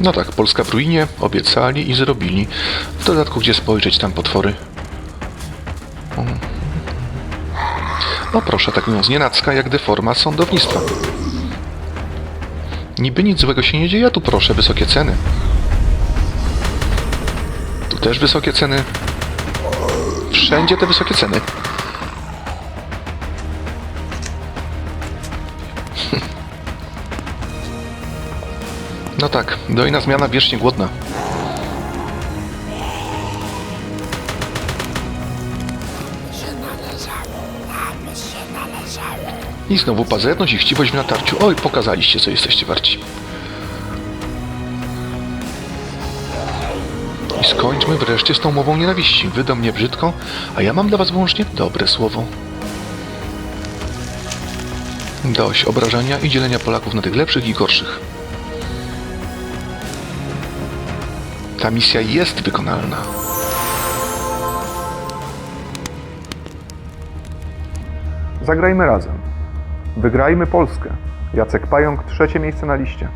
No tak, Polska w ruinie, obiecali i zrobili. W dodatku, gdzie spojrzeć, tam potwory. O. Proszę, tak mówiąc, nienacka jak deforma sądownictwa. Niby nic złego się nie dzieje, a tu proszę, wysokie ceny. Tu też wysokie ceny. Wszędzie te wysokie ceny. No tak, dojna zmiana wiecznie głodna. I znowu pazerność i chciwość w natarciu. Oj, pokazaliście, co jesteście warci. I skończmy wreszcie z tą mową nienawiści. Wy do mnie brzydko, a ja mam dla was wyłącznie dobre słowo. Dość obrażania i dzielenia Polaków na tych lepszych i gorszych. Ta misja jest wykonalna. Zagrajmy razem. Wygrajmy Polskę. Jacek Pająk, trzecie miejsce na liście.